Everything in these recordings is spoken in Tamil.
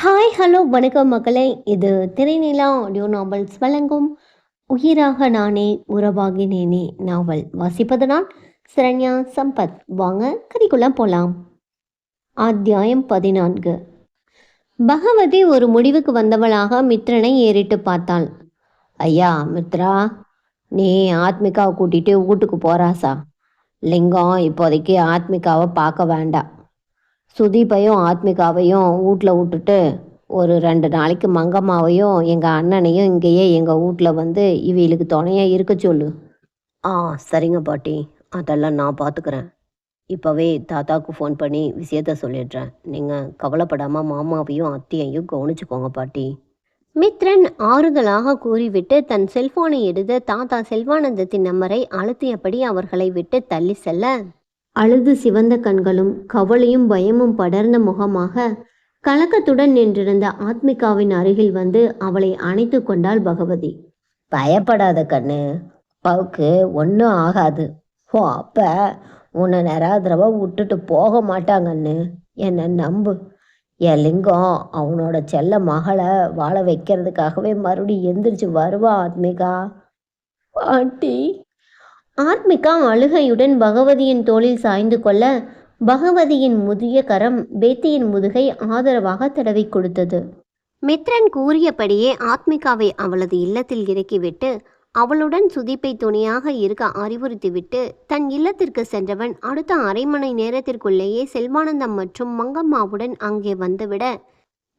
ஹாய் ஹலோ வணக்கம் மக்களே இது திரைநிலா ஆடியோ நாவல்ஸ் வழங்கும் உயிராக நானே உறவாகினேனே நாவல் வாசிப்பது நான் சரண்யா சம்பத். வாங்க கதைக்குள்ள போலாம். அத்தியாயம் பதினான்கு. பகவதி ஒரு முடிவுக்கு வந்தவளாக மித்ரனை ஏறிட்டு பார்த்தாள். ஐயா மித்ரா நீ ஆத்மிகாவை கூட்டிட்டு வீட்டுக்கு போறாசா லிங்கம் இப்போதைக்கு ஆத்மிகாவை பார்க்க வேண்டாம். சுதீப்பையும் ஆத்மிகாவையும் வீட்டில் விட்டுட்டு ஒரு ரெண்டு நாளைக்கு மங்கம்மாவையும் எங்கள் அண்ணனையும் இங்கேயே எங்கள் வீட்டில் வந்து இவங்களுக்கு துணையாக இருக்க சொல்லு. ஆ சரிங்க பாட்டி. அதெல்லாம் நான் பார்த்துக்கிறேன் இப்போவே தாத்தாவுக்கு ஃபோன் பண்ணி விஷயத்த சொல்லிடுறேன். நீங்கள் கவலைப்படாமல் மாமாவையும் அத்தையையும் கவனிச்சுக்கோங்க பாட்டி. மித்ரன் ஆறுதலாக கூறிவிட்டு தன் செல்போனை எடுத்து தாத்தா செல்வானந்தத்தின் நம்பரை அழுத்தியபடி அவர்களை விட்டு தள்ளி செல்ல அழுது சிவந்த கண்களும் கவலையும் பயமும் படர்ந்த முகமாக கலக்கத்துடன் நின்றிருந்த ஆத்மிகாவின் அருகில் வந்து அவளை அணைத்து கொண்டாள் பகவதி. பயப்படாத கண்ணு அப்பாவுக்கு ஒன்றும் ஆகாது. ஓ அப்ப உன்னை நிராதரவா விட்டுட்டு போக மாட்டாங்கன்னு என்னை நம்பு? என் லிங்கம் அவனோட செல்ல மகளை வாழ வைக்கிறதுக்காகவே மறுபடியும் எந்திரிச்சு வருவா ஆத்மிகா. பாட்டி ஆத்மிகா அழுகையுடன் பகவதியின் தோளில் சாய்ந்து கொள்ள பகவதியின் முதிய கரம் பேத்தியின் முதுகை ஆதரவாக தடவி கொடுத்தது. மித்ரன் கூறியபடியே ஆத்மிகாவை அவளது இல்லத்தில் இறக்கிவிட்டு அவளுடன் சுதிப்பை துணையாக இருக்க அறிவுறுத்திவிட்டு தன் இல்லத்திற்கு சென்றவன் அடுத்த அரை மணி நேரத்திற்குள்ளேயே செல்வானந்தம் மற்றும் மங்கம்மாவுடன் அங்கே வந்துவிட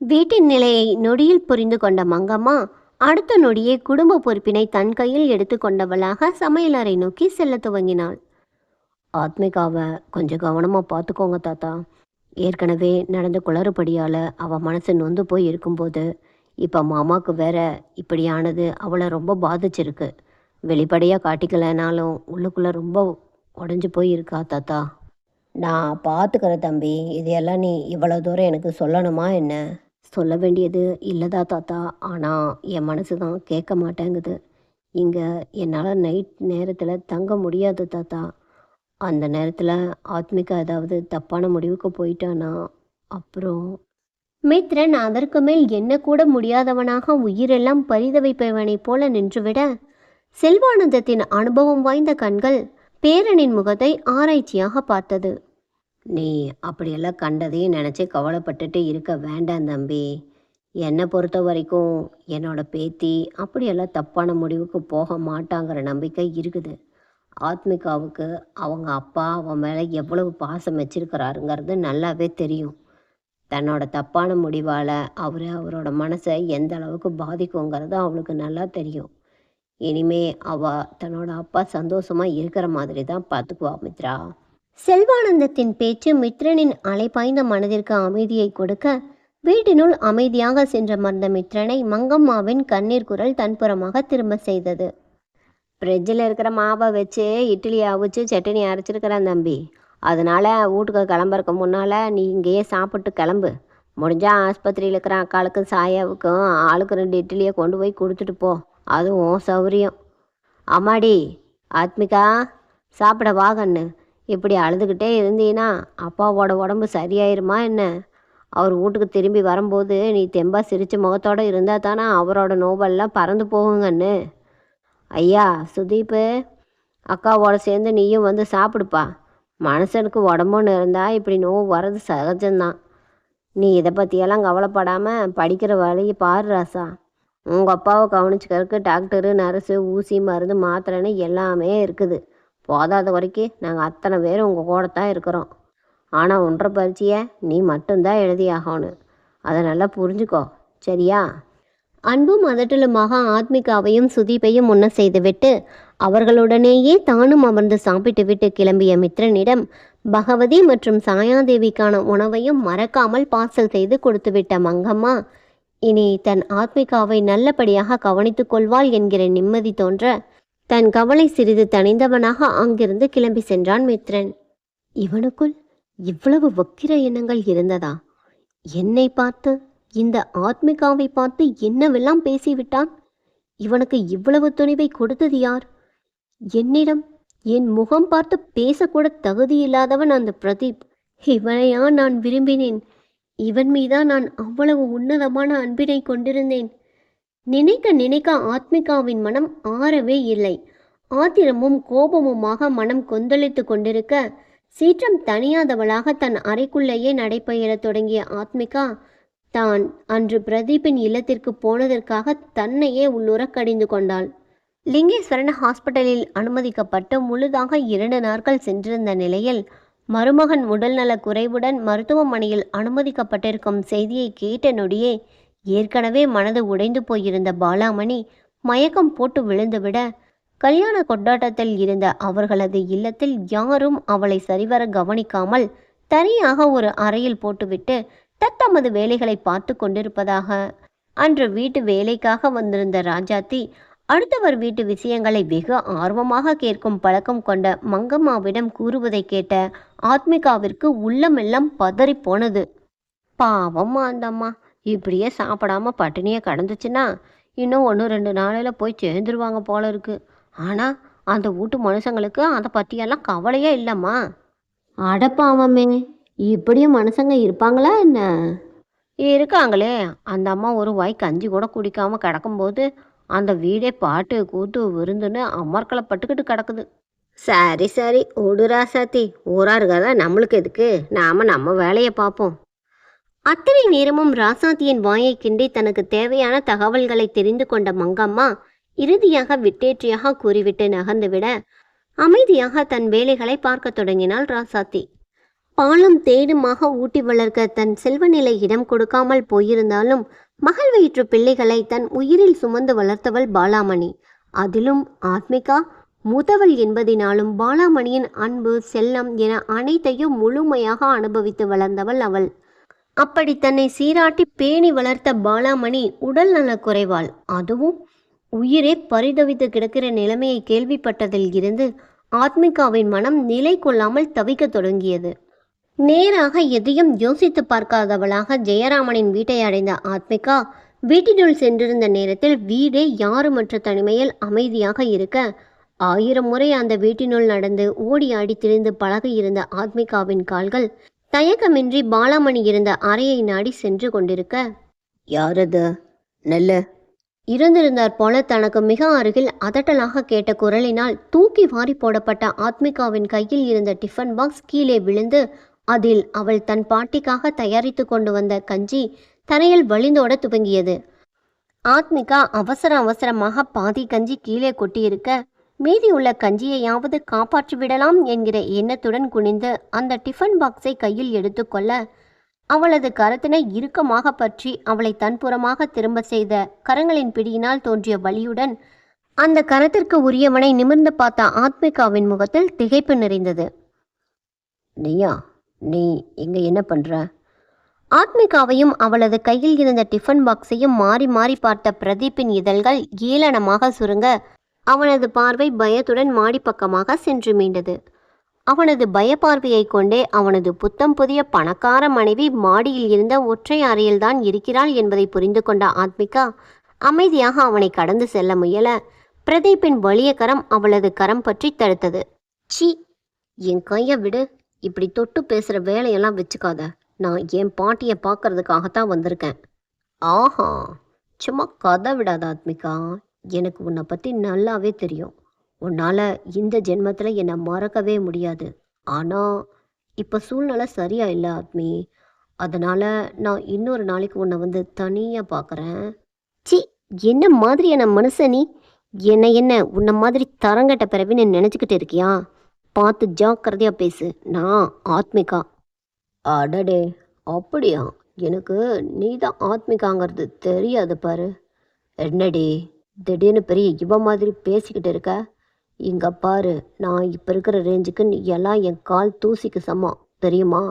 வீட்டின் நிலையை நொடியில் புரிந்து கொண்ட மங்கம்மா அடுத்த நொடியே குடும்ப பொறுப்பினை தன் கையில் எடுத்துக்கொண்டவளாக சமையலறை நோக்கி செல்ல துவங்கினாள். ஆத்மிகாவை கொஞ்சம் கவனமாக பார்த்துக்கோங்க தாத்தா. ஏற்கனவே நடந்த குளறுபடியால் அவள் மனசு நொந்து போய் இருக்கும்போது இப்போ மாமாவுக்கு வேற இப்படியானது அவளை ரொம்ப பாதிச்சிருக்கு. வெளிப்படையாக காட்டிக்கலைனாலும் உள்ளுக்குள்ளே ரொம்ப உடஞ்சி போய் இருக்கா தாத்தா? நான் பார்த்துக்கிறேன் தம்பி. இதையெல்லாம் நீ இவ்வளோ தூரம் எனக்கு சொல்லணுமா என்ன? சொல்ல வேண்டியது இல்லைதா தாத்தா. ஆனால் என் மனசு தான் கேட்க மாட்டேங்குது. இங்கே என்னால் நைட் நேரத்தில் தங்க முடியாது தாத்தா. அந்த நேரத்தில் ஆத்மிகா ஏதாவது தப்பான முடிவுக்கு போயிட்டானா? அப்புறம் மித்ரன் அதற்கு மேல் என்ன கூட முடியாதவனாக உயிரெல்லாம் பரிதவிப்பவனைப் போல நின்றுவிட செல்வானந்தத்தின் அனுபவம் வாய்ந்த கண்கள் பேரனின் முகத்தை ஆராய்ச்சியாக பார்த்தது. நீ அப்படியெல்லாம் கண்டதையும் நினச்சி கவலைப்பட்டுட்டு இருக்க வேண்டாம் தம்பி. என்னை பொறுத்த வரைக்கும் என்னோட பேத்தி அப்படியெல்லாம் தப்பான முடிவுக்கு போக மாட்டாங்கிற நம்பிக்கை இருக்குது. ஆத்மிகாவுக்கு அவங்க அப்பா அவன் மேலே எவ்வளவு பாசம் வச்சிருக்கிறாருங்கிறது நல்லாவே தெரியும். தன்னோட தப்பான முடிவால் அவர் அவரோட மனசை எந்த அளவுக்கு பாதிக்குங்கிறது அவளுக்கு நல்லா தெரியும். இனிமே அவ தன்னோட அப்பா சந்தோஷமாக இருக்கிற மாதிரி தான் பார்த்துக்குவா மித்ரா. செல்வானந்தத்தின் பேச்சு மித்ரனின் அலைபாய்ந்த மனதிற்கு அமைதியை கொடுக்க வீட்டினுள் அமைதியாக சென்றமர்ந்த மித்ரனை மங்கம்மாவின் கண்ணீர் குரல் தன்புறமாக திரும்ப செய்தது. ஃப்ரிட்ஜில் இருக்கிற மாவை வச்சு இட்லி அவிச்சு சட்னி அரைச்சிருக்கிறேன் தம்பி. அதனால வீட்டுக்கு கிளம்புறக்கு முன்னால் நீ இங்கேயே சாப்பிட்டு கிளம்பு. முடிஞ்சால் ஆஸ்பத்திரியில் இருக்கிற அக்காளுக்கும் சாயாவுக்கும் ஆளுக்கு ரெண்டு இட்லியை கொண்டு போய் கொடுத்துட்டு போ. அதுவும் சௌரியம். அம்மாடி ஆத்மிகா சாப்பிட வாகன்னு இப்படி அழுதுகிட்டே இருந்தீன்னா அப்பாவோட உடம்பு சரியாயிருமா என்ன? அவர் வீட்டுக்கு திரும்பி வரும்போது நீ தெம்பா சிரிச்ச முகத்தோடு இருந்தால் தானே அவரோட நோவெல்லாம் பறந்து போகுங்கன்னு. ஐயா சுதீப்பு அக்காவோட சேர்ந்து நீயும் வந்து சாப்பிடுப்பா. மனுஷனுக்கு உடம்புன்னு இருந்தால் இப்படி நோவு வர்றது சகஜம்தான். நீ இதை பற்றியெல்லாம் கவலைப்படாமல் படிக்கிற வழியை பாரு ராசா. உங்கள் அப்பாவை கவனிச்சுக்கிறதுக்கு டாக்டரு நர்ஸு ஊசி மருந்து மாத்திரைன்னு எல்லாமே இருக்குது. போதாத வரைக்கும் நாங்கள் அத்தனை பேர் உங்கள் கூட தான் இருக்கிறோம். ஆனால் ஒன்றரை பரீட்சையை நீ மட்டும்தான் எழுதியாகணும். அதை நல்லா புரிஞ்சுக்கோ. சரியா? அன்பும் அதட்டலுமாக ஆத்மிகாவையும் சுதீப்பையும் முன்ன செய்துவிட்டு அவர்களுடனேயே தானும் அமர்ந்து சாப்பிட்டுவிட்டு கிளம்பிய மித்ரனிடம் பகவதி மற்றும் சாயாதேவிக்கான உணவையும் மறக்காமல் பார்சல் செய்து கொடுத்துவிட்ட மங்கம்மா இனி தன் ஆத்மிகாவை நல்லபடியாக கவனித்துக் கொள்வாள் என்கிற நிம்மதி தோன்ற தன் கவலை சிறிது தணிந்தவனாக அங்கிருந்து கிளம்பி சென்றான் மித்ரன். இவனுக்குள் இவ்வளவு வக்கிர எண்ணங்கள் இருந்ததா? என்னை பார்த்து இந்த ஆத்மிகாவை பார்த்து என்னவெல்லாம் பேசிவிட்டான்? இவனுக்கு இவ்வளவு துணிவை கொடுத்தது யார்? என்னிடம் என் முகம் பார்த்து பேசக்கூட தகுதியில்லாதவன் அந்த பிரதீப். இவனையா நான் விரும்பினேன்? இவன் மீதான் நான் அவ்வளவு உன்னதமான அன்பினை கொண்டிருந்தேன். நினைக்க நினைக்க ஆத்மிகாவின் மனம் ஆறவே இல்லை. ஆத்திரமும் கோபமுமாக மனம் கொந்தளித்து கொண்டிருக்க சீற்றம் தணியாதவளாக தன் அறைக்குள்ளேயே நடைபெயரத் தொடங்கிய ஆத்மிகா தான் அன்று பிரதீப்பின் இல்லத்திற்கு போனதற்காக தன்னையே உள்ளுர கடிந்து கொண்டாள். லிங்கேஸ்வரன் ஹாஸ்பிட்டலில் அனுமதிக்கப்பட்டு முழுதாக இரண்டு நாட்கள் சென்றிருந்த நிலையில் மருமகன் உடல்நலக் குறைவுடன் மருத்துவமனையில் அனுமதிக்கப்பட்டிருக்கும் செய்தியை கேட்ட நொடியே ஏற்கனவே மனது உடைந்து போயிருந்த பாலாமணி மயக்கம் போட்டு விழுந்துவிட கல்யாண கொண்டாட்டத்தில் இருந்த அவர்களது இல்லத்தில் யாரும் அவளை சரிவர கவனிக்காமல் தனியாக ஒரு அறையில் போட்டுவிட்டு தத்தமது வேலைகளை பார்த்து கொண்டிருப்பதாக. அன்று வீட்டு வேலைக்காக வந்திருந்த ராஜாத்தி அடுத்தவர் வீட்டு விஷயங்களை வெகு ஆர்வமாக கேட்கும் பழக்கம் கொண்ட மங்கம்மாவிடம் கூறுவதை கேட்ட ஆத்மிகாவிற்கு உள்ளமெல்லாம் பதறி போனது. பாவம் அந்த அம்மா இப்படியே சாப்பிடாம பட்டினியே கடந்துச்சுன்னா இன்னும் ஒன்று ரெண்டு நாளையில் போய் சேர்ந்துருவாங்க போல இருக்கு. ஆனால் அந்த வீட்டு மனுஷங்களுக்கு அதை பற்றியெல்லாம் கவலையே இல்லைம்மா. அடப்பாவமே இப்படியும் மனுஷங்க இருப்பாங்களா என்ன? இருக்காங்களே. அந்த அம்மா ஒரு வாய் கஞ்சி கூட குடிக்காம கிடக்கும்போது அந்த வீடே பாட்டு கூத்து விருந்துன்னு அமர்க்கலப்பட்டுக்கிட்டு கிடக்குது. சரி சரி ஒடுரா சாத்தி. ஊரா இருக்காதா நம்மளுக்கு எதுக்கு? நாம நம்ம வேலையை பார்ப்போம். அத்தனை நேரமும் ராசாத்தியின் வாயை கிண்டி தனக்கு தேவையான தகவல்களை தெரிந்து கொண்ட மங்கம்மா இறுதியாக விட்டேற்றியாக கூறிவிட்டு நகர்ந்துவிட அமைதியாக தன் வேலைகளை பார்க்க தொடங்கினாள் ராசாத்தி. பாலும் தேடுமாக ஊட்டி வளர்க்க தன் செல்வநிலை இடம் கொடுக்காமல் போயிருந்தாலும் மகள் வயிற்று பிள்ளைகளை தன் உயிரில் சுமந்து வளர்த்தவள் பாலாமணி. அதிலும் ஆத்மிகா மூத்தவள் என்பதினாலும் பாலாமணியின் அன்பு செல்லம் என அனைத்தையும் முழுமையாக அனுபவித்து வளர்ந்தவள் அவள். அப்படி தன்னை சீராட்டி பேணி வளர்த்த பாலாமணி உடல் நலக் குறைவாள். அதுவும் உயிரே பரிதவித்து கிடக்கிற நிலைமையை கேள்விப்பட்டதில் இருந்து ஆத்மிகாவின் மனம் நிலை கொள்ளாமல் தவிக்கத் தொடங்கியது. நேராக எதையும் யோசித்து பார்க்காதவளாக ஜெயராமனின் வீட்டை அடைந்த ஆத்மிகா வீட்டினுள் சென்றிருந்த நேரத்தில் வீடே யாருமற்ற தனிமையில் அமைதியாக இருக்க ஆயிரம் முறை அந்த வீட்டினுள் நடந்து ஓடி ஆடி திரிந்து பழகியிருந்த ஆத்மிகாவின் கால்கள் தயக்கமின்றி பாலாமணி இருந்த அறையை நாடி சென்று கொண்டிருக்க யாரது? நெல்ல. இருந்திருந்தார் போல தனக்கு மிக அருகில் அதட்டலாக கேட்ட குரலினால் தூக்கி வாரி போடப்பட்ட ஆத்மிகாவின் கையில் இருந்த டிஃபன் பாக்ஸ் கீழே விழுந்து அதில் அவள் தன் பாட்டிக்காக தயாரித்து கொண்டு வந்த கஞ்சி தரையில் வழிந்தோட துவங்கியது. ஆத்மிகா அவசர அவசரமாக பாதி கஞ்சி கீழே கொட்டியிருக்க மீதியுள்ள கஞ்சியையாவது காப்பாற்றி விடலாம் என்கிற எண்ணத்துடன் குனிந்து அந்த டிஃபன் பாக்ஸை கையில் எடுத்துக்கொள்ள அவளது கரத்தினை இறுக்கமாக பற்றி அவளை தன்புறமாக திரும்ப செய்த கரங்களின் பிடியினால் தோன்றிய வலியுடன் அந்த கரத்திற்கு உரியவனை நிமிர்ந்து பார்த்த ஆத்மிகாவின் முகத்தில் திகைப்பு நிறைந்தது. நீயா? நீ இங்க என்ன பண்ற? ஆத்மிகாவையும் அவளது கையில் இருந்த டிஃபன் பாக்ஸையும் மாறி மாறி பார்த்த பிரதீப்பின் இதழ்கள் ஏளனமாக சுருங்க அவனது பார்வை பயத்துடன் மாடிப்பக்கமாக சென்று மீண்டது. அவனது பயப்பார்வையை கொண்டே அவனது புத்தம் புதிய பணக்கார மனைவி மாடியில் இருந்த ஒற்றை அறையில்தான் இருக்கிறாள் என்பதை புரிந்து கொண்ட ஆத்மிகா அமைதியாக அவனை கடந்து செல்ல முயல பிரதீப்பின் வலிய கரம் அவளது கரம் பற்றி தடுத்தது. சி என் கையை விடு. இப்படி தொட்டு பேசுகிற வேலையெல்லாம் வச்சுக்காத. நான் என் பாட்டியை பார்க்கறதுக்காகத்தான் வந்திருக்கேன். ஆஹா! சும்மா கதை விடாத ஆத்மிகா. எனக்கு உன்னை பற்றி நல்லாவே தெரியும். உன்னால் இந்த ஜென்மத்தில் என்னை மறக்கவே முடியாது. ஆனால் இப்போ சூழ்நிலை சரியா இல்லை ஆத்மி. அதனால் நான் இன்னொரு நாளைக்கு உன்னை வந்து தனியாக பார்க்குறேன் சி என்ன மாதிரியான மனுஷன் நீ? என்ன என்ன உன்னை மாதிரி தரங்கட்ட பிறவின்னு நினச்சிக்கிட்டு இருக்கியா? பார்த்து ஜாக்கிரதையாக பேசு. நான் ஆத்மிகா. அடடே அப்படியா? எனக்கு நீ தான் ஆத்மிகாங்கிறது தெரியாது பாரு. என்னடி? திடீர்னு பெரிய இவ மாதிரி பேசிக்கிட்டு இருக்க? இங்கே பாரு நான் இப்போ இருக்கிற ரேஞ்சுக்கு நீ எல்லாம் என் கால் தூசிக்கு சமம் தெரியுமா?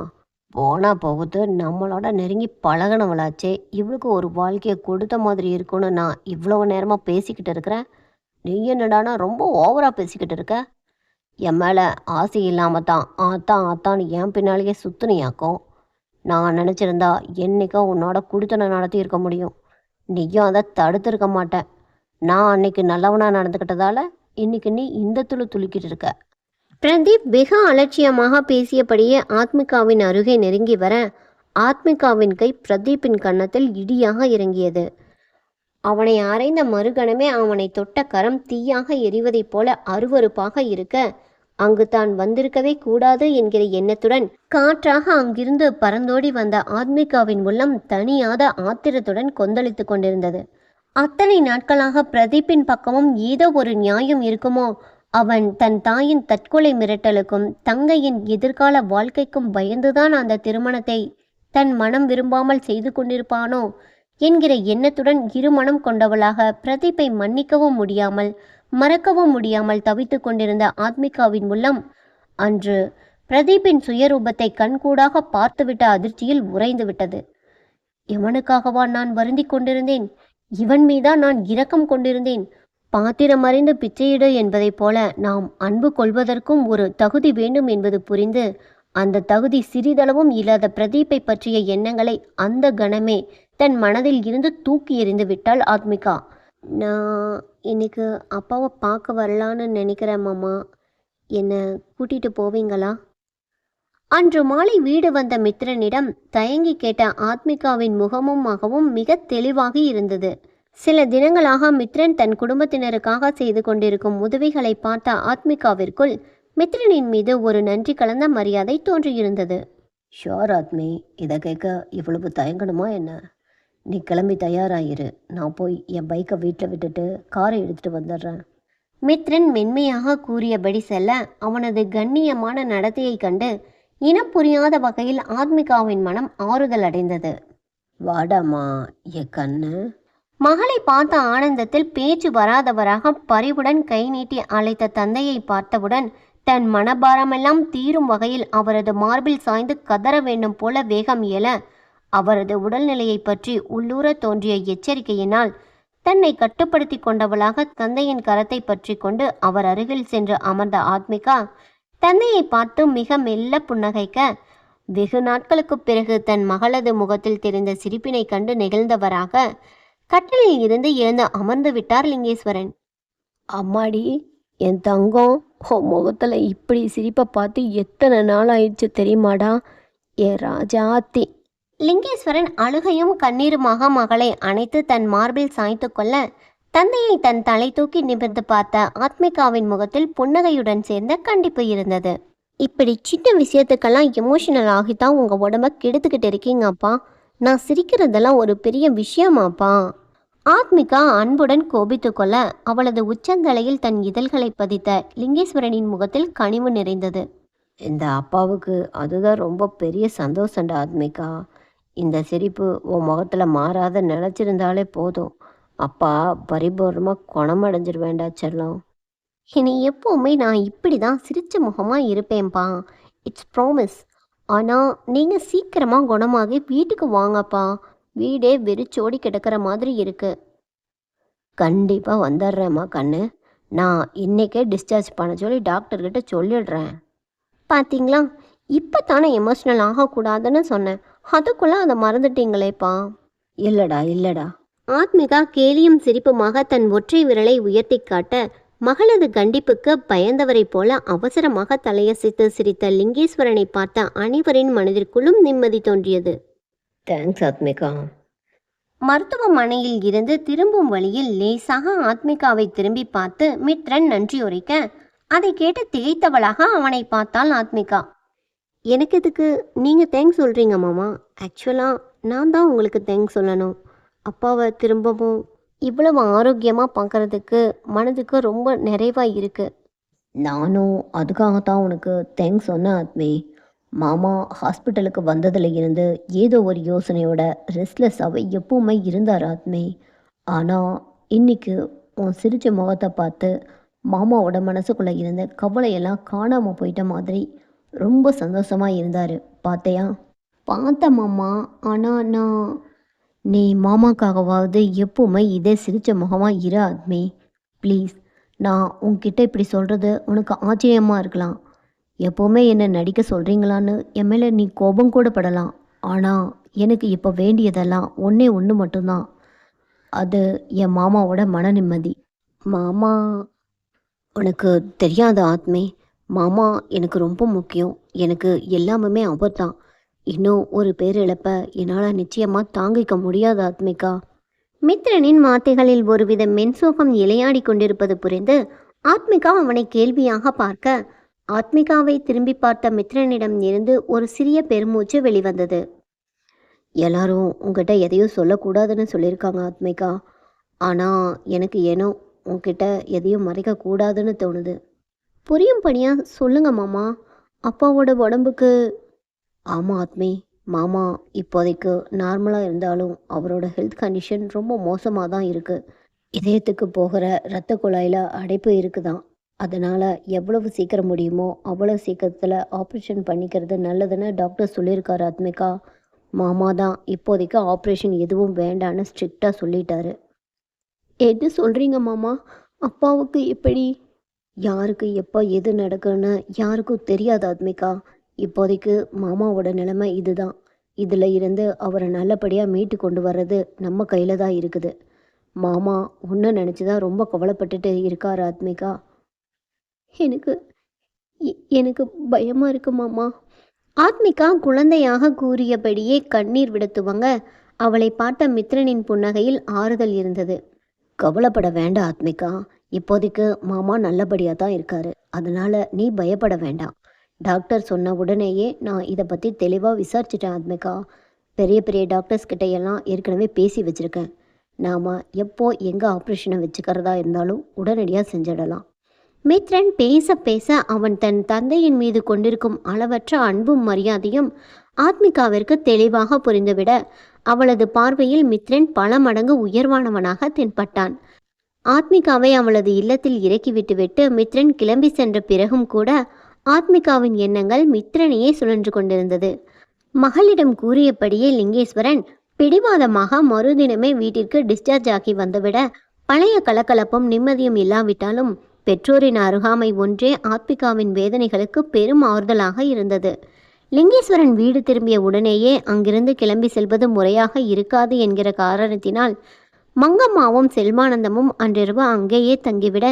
போனா போகுது நம்மளோட நெருங்கி பழகினவளாச்சே. இவளுக்கு ஒரு வாழ்க்கையை கொடுத்த மாதிரி இருக்கும்னு நான் இவ்வளவு நேரமாக பேசிக்கிட்டு இருக்கிறேன். நீ என்னடானா ரொம்ப ஓவராக பேசிக்கிட்டு இருக்க? என் மேலே ஆசை இல்லாமல் தான் ஆத்தான் ஆத்தான்னு என் பின்னாலேயே சுத்துனியாக்கும். நான் நினச்சிருந்தா என்னைக்கோ உன்னோட குடித்தனை நடத்தி இருக்க முடியும். நீயும் அதை தடுத்திருக்க மாட்டேன் நான் அன்னைக்கு நல்லவனாக நடந்துக்கிட்டதால இன்னைக்கு நீ இந்த துளி துளிக்கிட்டு இருக்க. பிரதீப் வெகு அலட்சியமாக பேசியபடியே ஆத்மிகாவின் அருகே நெருங்கி வர ஆத்மிகாவின் கை பிரதீப்பின் கன்னத்தில் இடியாக இறங்கியது. அவனை அறைந்த மறுகணமே அவனை தொட்ட கரம் தீயாக எரிவதைப் போல அருவருப்பாக இருக்க அங்கு தான் வந்திருக்கவே கூடாது என்கிற எண்ணத்துடன் காற்றாக அங்கிருந்து பறந்தோடி வந்த ஆத்மிகாவின் உள்ளம் தனியாத ஆத்திரத்துடன் கொந்தளித்து கொண்டிருந்தது. அத்தனை நாட்களாக பிரதீப்பின் பக்கமும் ஏதோ ஒரு நியாயம் இருக்குமோ? அவன் தன் தாயின் தற்கொலை மிரட்டலுக்கும் தங்கையின் எதிர்கால வாழ்க்கைக்கும் பயந்துதான் அந்த திருமணத்தை தன் மனம் விரும்பாமல் செய்து கொண்டிருப்பானோ? என்கிற எண்ணத்துடன் இருமணம் கொண்டவளாக பிரதீப்பை மன்னிக்கவும் முடியாமல் மறக்கவும் முடியாமல் தவித்து கொண்டிருந்த ஆத்மிகாவின் உள்ளம் அன்று பிரதீப்பின் சுயரூபத்தை கண்கூடாக பார்த்துவிட்ட அதிர்ச்சியில் உறைந்து விட்டது எவனுக்காகவா நான் வருந்திக் கொண்டிருந்தேன்? இவன் மீதா நான் இரக்கம் கொண்டிருந்தேன். பாத்திரம் அறிந்து பிச்சையிடு என்பதைப் போல நாம் அன்பு கொள்வதற்கும் ஒரு தகுதி வேண்டும் என்பது புரிந்து அந்த தகுதி சிறிதளவும் இல்லாத பிரதீப்பை பற்றிய எண்ணங்களை அந்த கணமே தன் மனதில் இருந்து தூக்கி எறிந்து விட்டாள் ஆத்மிகா. நான் இன்னைக்கு அப்பாவை பார்க்க வரலான்னு நினைக்கிறேன் மாமா. என்னை கூட்டிகிட்டு போவீங்களா? அன்று மாலை வீடு வந்த மித்ரனிடம் தயங்கி கேட்ட ஆத்மிகாவின் முகமும் மகவும் மிக தெளிவாக இருந்தது. சில தினங்களாக மித்ரன் தன் குடும்பத்தினருக்காக செய்து கொண்டிருக்கும் உதவிகளை பார்த்த ஆத்மிகாவிற்குள் மித்ரனின் மீது ஒரு நன்றி கலந்த மரியாதை தோன்றியிருந்தது. ஷோர் ஆத்மி இதை கேட்க இவ்வளவு தயங்கணுமா என்ன? நீ கிளம்பி தயாராயிரு. நான் போய் என் பைக்கை வீட்டில் விட்டுட்டு காரை எடுத்துட்டு வந்துடுறேன். மித்ரன் மென்மையாக கூறியபடி செல்ல அவனது கண்ணியமான நடத்தையைக் கண்டு இனம் புரியாத வகையில் ஆத்மிகாவின் மனம் ஆறுதல் அடைந்தது. வாடாமா என் கண்ணு. மகளை பார்த்த ஆனந்தத்தில் பேச்சு வராதவராக பரிவுடன் கை நீட்டி அழைத்த தந்தையை பார்த்தவுடன் தன் மனபாரமெல்லாம் தீரும் வகையில் அவரது மார்பில் சாய்ந்து கதற வேண்டும் போல வேகம் இயல அவரது உடல்நிலையை பற்றி உள்ளூர தோன்றிய எச்சரிக்கையினால் தன்னை கட்டுப்படுத்தி கொண்டவளாக தந்தையின் கரத்தை பற்றி கொண்டு அவர் அருகில் சென்று அமர்ந்த ஆத்மிகா தந்தையை பார்த்து மிக மெல்ல புன்னகைக்க வெகு நாட்களுக்குப் பிறகு தன் மகளது முகத்தில் தெரிந்த சிரிப்பினை கண்டு நெகிழ்ந்தவராக கட்டிலில் இருந்து எழுந்து அமர்ந்து விட்டார் லிங்கேஸ்வரன். அம்மாடி என் தங்கம் உன் முகத்தில் இப்படி சிரிப்பை பார்த்து எத்தனை நாள் ஆயிடுச்சு தெரியுமாடா? என் ராஜாத்தி. லிங்கேஸ்வரன் அழுகையும் கண்ணீருமாக மகளை அணைத்து தன் மார்பில் சாய்த்து கொள்ள தந்தையை தன் தலை தூக்கி நிமிர்ந்து பார்த்த ஆத்மிகாவின் முகத்தில் புன்னகையுடன் சேர்ந்த கண்டிப்பு இருந்தது. இப்படி சின்ன விஷயத்துக்கெல்லாம் எமோஷனல் ஆகித்தான் உங்கள் உடம்ப கெடுத்துக்கிட்டு இருக்கீங்க அப்பா நான் சிரிக்கிறதெல்லாம் ஒரு பெரிய விஷயமாப்பா. ஆத்மிகா அன்புடன் கோபித்து கொள்ள அவளது உச்சந்தலையில் தன் இதழ்களை பதித்த லிங்கேஸ்வரனின் முகத்தில் கனிவு நிறைந்தது. இந்த அப்பாவுக்கு அதுதான் ரொம்ப பெரிய சந்தோஷம்டா ஆத்மிகா. இந்த சிரிப்பு உன் முகத்தில் மாறாத நினச்சிருந்தாலே போதும். அப்பா பரிபூர்ணமாக குணமடைஞ்சிருவேண்டா செல்லம். இனி எப்போவுமே நான் இப்படி தான் சிரிச்ச முகமாக இருப்பேன்ப்பா இட்ஸ் ப்ராமிஸ் ஆனால் நீங்கள் சீக்கிரமாக குணமாகி வீட்டுக்கு வாங்கப்பா. வீடே வெறிச்சோடி கிடக்கிற மாதிரி இருக்குது கண்டிப்பாக வந்துடுறேம்மா கண்ணு. நான் இன்னைக்கே டிஸ்சார்ஜ் பண்ண சொல்லி டாக்டர்கிட்ட சொல்லிடுறேன். பார்த்தீங்களா இப்போ தானே எமோஷ்னல் ஆகக்கூடாதுன்னு சொன்னேன். அதுக்குள்ளே அதை மறந்துட்டீங்களேப்பா. இல்லைடா இல்லைடா. ஆத்மிகா கேலியும் சிரிப்புமாக தன் ஒற்றை விரலை உயர்த்தி காட்ட மகளது கண்டிப்புக்கு பயந்தவரைப் போல அவசரமாக தலையசைத்து சிரித்த லிங்கேஸ்வரனை பார்த்த அனைவரின் மனதிற்குள்ளும் நிம்மதி தோன்றியது. தேங்க்ஸ் ஆத்மிகா. மருத்துவமனையில் இருந்து திரும்பும் வழியில் லேசாக ஆத்மிகாவை திரும்பி பார்த்து மித்ரன் நன்றி உரைக்க. அதை கேட்டு திகைத்தவளாக அவனை பார்த்தாள் ஆத்மிகா. எனக்கு இதுக்கு நீங்கள் தேங்க்ஸ் சொல்கிறீங்க மாமா. ஆக்சுவலாக நான் தான் உங்களுக்கு தேங்க்ஸ் சொல்லணும். அப்பாவை திரும்பவும் இவ்வளவு ஆரோக்கியமாக பார்க்கறதுக்கு மனதுக்கு ரொம்ப நிறைவாக இருக்குது நானும் அதுக்காகத்தான் உனக்கு தேங்க்ஸ் சொன்னேன் ஆத்மி மாமா ஹாஸ்பிட்டலுக்கு வந்ததுல இருந்து ஏதோ ஒரு யோசனையோட ரெஸ்ட்லெஸ்ஸாகவே எப்பவுமே இருந்தார் ஆத்மி ஆனால் இன்னைக்கு உன் சிரிச்ச முகத்தை பார்த்து மாமாவோட மனசுக்குள்ளே இருந்த கவலையெல்லாம் காணாமல் போயிட்ட மாதிரி ரொம்ப சந்தோஷமாக இருந்தார். பார்த்தையா பார்த்த மாமா. ஆனால் நான் நீ மாமாக்காகவாவது எப்பவுமே இதே சிரிச்ச முகமாக இரு ஆத்மி. ப்ளீஸ் நான் உன்கிட்ட இப்படி சொல்கிறது உனக்கு ஆச்சரியமாக இருக்கலாம். எப்போவுமே என்னை நடிக்க சொல்கிறீங்களான்னு என் மேலே நீ கோபம் கூட படலாம். ஆனால் எனக்கு இப்போ வேண்டியதெல்லாம் ஒன்றே ஒன்று மட்டும்தான். அது என் மாமாவோட மன நிம்மதி. மாமா உனக்கு தெரியாத ஆத்மே. மாமா எனக்கு ரொம்ப முக்கியம். எனக்கு எல்லாமே அவர் தான் இன்னும் ஒரு பேரிழப்ப என்னால் நிச்சயமாக தாங்கிக்க முடியாது ஆத்மிகா. மித்ரனின் வார்த்தைகளில் ஒருவித மென்சோகம் இலையாடி கொண்டிருப்பது புரிந்து ஆத்மிகா அவனை கேள்வியாக பார்க்க ஆத்மிகாவை திரும்பி பார்த்த மித்ரனிடம் இருந்து ஒரு சிறிய பெருமூச்சு வெளிவந்தது. எல்லாரும் உங்ககிட்ட எதையும் சொல்லக்கூடாதுன்னு சொல்லியிருக்காங்க ஆத்மிகா. ஆனால் எனக்கு ஏனோ உங்ககிட்ட எதையும் மறைக்கக்கூடாதுன்னு தோணுது. புரியும்படியாக சொல்லுங்க மாமா. அப்பாவோட உடம்புக்கு ஆமாம் ஆத்மி. மாமா இப்போதைக்கு நார்மலாக இருந்தாலும் அவரோட ஹெல்த் கண்டிஷன் ரொம்ப மோசமாக தான் இருக்குது இதயத்துக்கு போகிற இரத்த குழாயில் அடைப்பு இருக்குதான். அதனால் எவ்வளவு சீக்கிரம் முடியுமோ அவ்வளோ சீக்கிரத்தில் ஆப்ரேஷன் பண்ணிக்கிறது நல்லதுன்னு டாக்டர் சொல்லியிருக்காரு ஆத்மிகா. மாமா தான் இப்போதைக்கு ஆப்ரேஷன் எதுவும் வேண்டான்னு ஸ்ட்ரிக்டாக சொல்லிட்டாரு. எது சொல்கிறீங்க மாமா? அப்பாவுக்கு எப்படி? யாருக்கு எப்போ எது நடக்குன்னு யாருக்கும் தெரியாது ஆத்மிகா. இப்போதைக்கு மாமாவோட நிலைமை இதுதான். இதில் இருந்து அவரை நல்லபடியாக மீட்டு கொண்டு வர்றது நம்ம கையில் தான் இருக்குது. மாமா உன்னை நினச்சி தான் ரொம்ப கவலைப்பட்டுட்டு இருக்கார் ஆத்மிகா. எனக்கு எனக்கு பயமாக இருக்கு மாமா. ஆத்மிகா குழந்தையாக கூறியபடியே கண்ணீர் விட துவங்க அவளை பார்த்த மித்ரனின் புன்னகையில் ஆறுதல் இருந்தது. கவலைப்பட வேண்டாம் ஆத்மிகா. இப்போதைக்கு மாமா நல்லபடியாக தான் இருக்காரு. அதனால நீ பயப்பட வேண்டாம். டாக்டர் சொன்ன உடனேயே நான் இதை பற்றி தெளிவாக விசாரிச்சிட்டேன் ஆத்மிகா. பெரிய பெரிய டாக்டர்ஸ் கிட்ட எல்லாம் ஏற்கனவே பேசி வச்சுருக்கேன். நாம் எப்போ எங்கே ஆப்ரேஷனை வச்சுக்கிறதா இருந்தாலும் உடனடியாக செஞ்சிடலாம். மித்ரன் பேச பேச அவன் தன் தந்தையின் மீது கொண்டிருக்கும் அளவற்ற அன்பும் மரியாதையும் ஆத்மிகாவிற்கு தெளிவாக புரிந்துவிட அவளது பார்வையில் மித்ரன் பல மடங்கு உயர்வானவனாக தென்பட்டான். ஆத்மிகாவை அவளது இல்லத்தில் இறக்கிவிட்டுவிட்டு மித்ரன் கிளம்பி சென்ற பிறகும் கூட ஆத்மிகாவின் எண்ணங்கள் மித்ரனையே சுழன்று கொண்டிருந்தது. மகளிடம் கூறியபடியே லிங்கேஸ்வரன் பிடிவாதமாக மறுதினமே வீட்டிற்கு டிஸ்சார்ஜ் ஆகி வந்துவிட பழைய கலகலப்பும் நிம்மதியும் இல்லாவிட்டாலும் பெற்றோரின் அருகாமை ஒன்றே ஆத்மிகாவின் வேதனைகளுக்கு பெரும் ஆறுதலாக இருந்தது. லிங்கேஸ்வரன் வீடு திரும்பிய உடனேயே அங்கிருந்து கிளம்பி செல்வது முறையாக இருக்காது என்கிற காரணத்தினால் மங்கம்மாவும் செல்வானந்தமும் அன்றிரவு அங்கேயே தங்கிவிட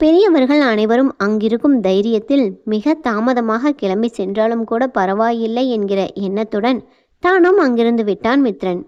பெரியவர்கள் அனைவரும் அங்கிருக்கும் தைரியத்தில் மிக தாமதமாக கிளம்பி சென்றாலும் கூட பரவாயில்லை என்கிற எண்ணத்துடன் தானும் அங்கிருந்து விட்டான் மித்ரன்.